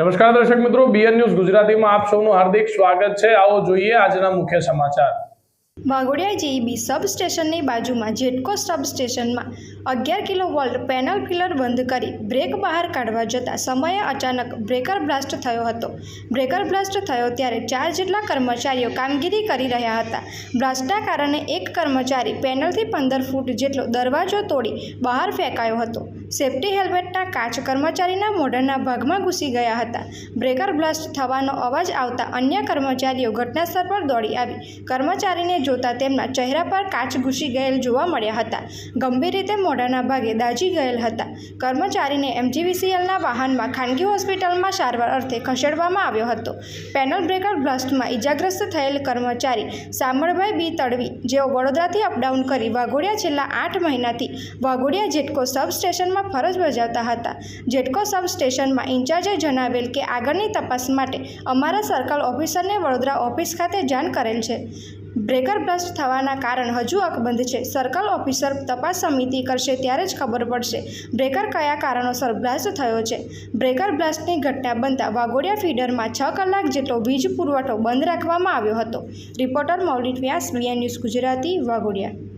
નમસ્કાર દર્શક મિત્રો બીએન ન્યૂઝ ગુજરાતીમાં આપ સૌનું હાર્દિક સ્વાગત છે. આવો જોઈએ આજના મુખ્ય સમાચાર. વાઘોડિયા જીઈબી સબસ્ટેશનની બાજુમાં જેટકો સબસ્ટેશનમાં અગિયાર કિલો વોલ્ટ પેનલ પિલર બંધ કરી બ્રેક બહાર કાઢવા જતાં સમયે અચાનક બ્રેકર બ્લાસ્ટ થયો હતો. બ્રેકર બ્લાસ્ટ થયો ત્યારે ચાર જેટલા કર્મચારીઓ કામગીરી કરી રહ્યા હતા. બ્લાસ્ટના કારણે એક કર્મચારી પેનલથી પંદર ફૂટ જેટલો દરવાજો તોડી બહાર ફેંકાયો હતો. સેફ્ટી હેલ્મેટના કાચ કર્મચારીના મોઢાના ભાગમાં ઘૂસી ગયા હતા. બ્રેકર બ્લાસ્ટ થવાનો અવાજ આવતા અન્ય કર્મચારીઓ ઘટનાસ્થળ પર દોડી આવી. કર્મચારીને જોતા તેમના ચહેરા પર કાચ ઘૂસી ગયેલ જોવા મળ્યા હતા. ગંભીર રીતે મોઢાના ભાગે દાઝી ગયેલ હતા. કર્મચારીને એમજીવીસીએલના વાહનમાં ખાનગી હોસ્પિટલમાં સારવાર અર્થે ખસેડવામાં આવ્યો હતો. પેનલ બ્રેકર બ્લાસ્ટમાં ઇજાગ્રસ્ત થયેલ કર્મચારી સામળભાઈ બી તડવી, જેઓ વડોદરાથી અપડાઉન કરી વાઘોડિયા છેલ્લા આઠ મહિનાથી વાઘોડિયા જેટકો સબસ્ટેશનમાં ફરજ બજાવતા હતા. જેટકો સબસ્ટેશનમાં ઇન્ચાર્જે જણાવેલ કે આગળની તપાસ માટે અમારા સર્કલ ઓફિસરને વડોદરા ઓફિસ ખાતે જાણ કરેલ છે. બ્રેકર બ્લાસ્ટ થવાના કારણ હજુ અકબંધ છે. સર્કલ ઓફિસર તપાસ સમિતિ કરશે ત્યારે જ ખબર પડશે બ્રેકર કયા કારણોસર બ્લાસ્ટ થયો છે. બ્રેકર બ્લાસ્ટની ઘટના બનતા વાઘોડિયા ફીડરમાં છ કલાક જેટલો વીજ પુરવઠો બંધ રાખવામાં આવ્યો હતો. Reporter Maulik Vyas, VN news Gujarati, Waghodia.